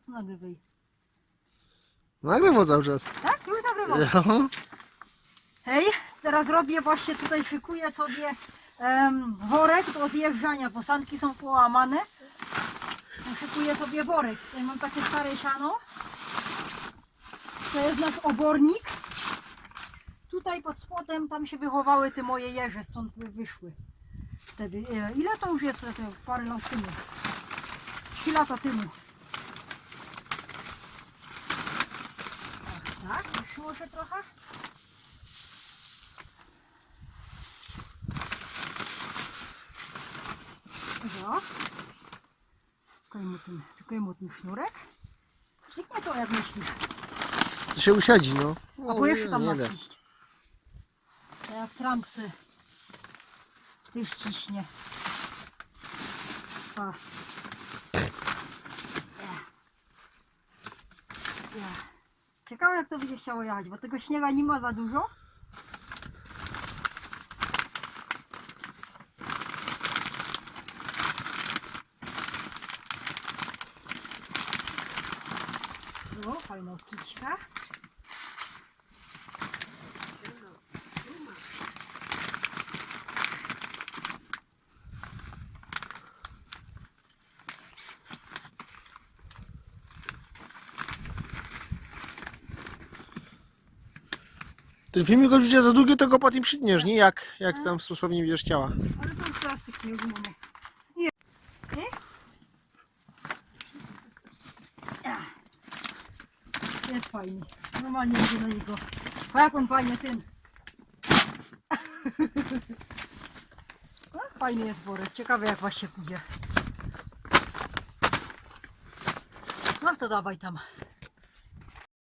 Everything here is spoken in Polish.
to nagrywaj. Nagrywał cały czas. Tak? Już nagrywam. Ja. Hej, teraz robię właśnie tutaj, szykuję sobie em, worek do zjeżdżania, bo sanki są połamane. Szykuję sobie worek. Tutaj mam takie stare siano. To jest nasz obornik. Tutaj pod spodem tam się wychowały te moje jeże, stąd wy- wyszły. Wtedy, e, ile to już jest? Parę lat temu. Trzy lata temu. Tak, tak, już może trochę. No. Tylko mu ten, tylko mu ten sznurek. Zniknie to jak myślisz. To się usiedzi, no. A bo jeszcze tam nie iść. To jak trampsy. Ty ściśnie. Ja. Ja. Ciekawe jak to będzie chciało jechać, bo tego śniega nie ma za dużo. No, fajna kiczka. Ten filmik oczywiście za długi, to go potem przytniesz, nie? Jak, jak tam stosownie bierzesz ciała. Ale to plastik nie użyjemy. Nie. Nie? Jest fajny. Normalnie będzie na niego. A jak on fajnie ten. A, Fajny jest worek. Ciekawe jak właśnie pójdzie. No to dawaj tam.